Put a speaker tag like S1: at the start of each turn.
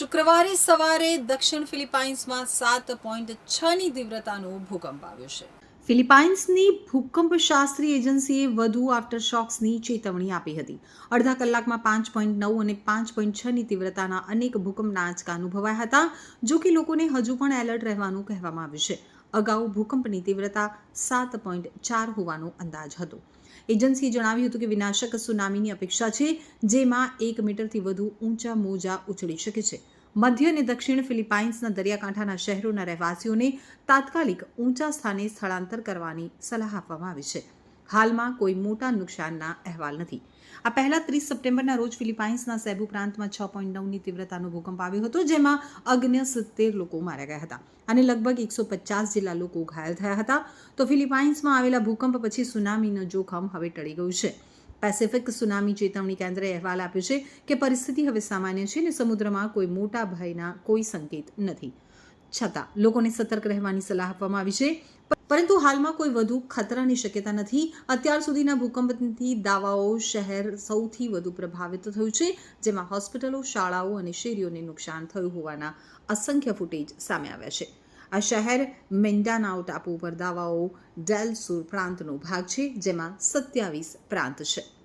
S1: શુક્રવારે સવારે દક્ષિણ ફિલિપાઇન્સમાં સાત પોઈન્ટ છની તીવ્રતાનો ભૂકંપ આવ્યો છે. ફિલિપાઇન્સની ભૂકંપ શાસ્ત્રી એજન્સીએ વધુ આફ્ટર શોક્સની ચેતવણી આપી હતી. અડધા કલાકમાં પાંચ પોઈન્ટ નવ અને પાંચ પોઈન્ટ છની તીવ્રતાના અનેક ભૂકંપના આંચકા અનુભવાયા હતા જો કે લોકોને હજુ પણ એલર્ટ રહેવાનું કહેવામાં આવ્યું છે. અગાઉ ભૂકંપની તીવ્રતા સાત પોઈન્ટ ચાર હોવાનો અંદાજ હતો. એજન્સીએ જણાવ્યું હતું કે વિનાશક સુનામીની અપેક્ષા છે, જેમાં એક મીટરથી વધુ ઊંચા મોજા ઉછળી શકે છે. મધ્ય અને દક્ષિણ ફિલિપાઇન્સના દરિયાકાંઠાના શહેરોના રહેવાસીઓને તાત્કાલિક ઊંચા સ્થાને સ્થળાંતર કરવાની સલાહ આપવામાં આવી છે. હાલમાં કોઈ મોટા નુકસાનના અહેવાલ નથી. આ પહેલા ત્રીસ સપ્ટેમ્બરના રોજ ફિલિપાઇન્સના સેબુ પ્રાંતમાં છ પોઈન્ટ નવની તીવ્રતાનો ભૂકંપ આવ્યો હતો, જેમાં અગ્ન્ય સિત્તેર લોકો માર્યા ગયા હતા અને લગભગ એકસો પચાસ જેટલા લોકો ઘાયલ થયા હતા. તો ફિલિપાઇન્સમાં આવેલા ભૂકંપ પછી સુનામીનું જોખમ હવે ટળી ગયું છે. પેસિફિક સુનામી ચેતવણી કેન્દ્રએ અહેવાલ આપ્યો છે કે પરિસ્થિતિ હવે સામાન્ય છે અને સમુદ્રમાં કોઈ મોટા ભયના કોઈ સંકેત નથી. છતાં લોકોને સતર્ક રહેવાની સલાહ આપવામાં આવી છે. પરંતુ હાલમાં કોઈ વધુ ખતરાની શક્યતા નથી. અત્યાર સુધીના ભૂકંપથી દાવાઓ શહેર સૌથી વધુ પ્રભાવિત થયું છે, જેમાં હોસ્પિટલો, શાળાઓ અને શેરીઓને નુકસાન થયું હોવાના અસંખ્ય ફૂટેજ સામે આવ્યા છે. આ શહેર મેન્ડાનાઓ ટાપુ પર દાવાઓ ડેલ સુર પ્રાંતનો ભાગ છે, જેમાં સત્યાવીસ પ્રાંત છે.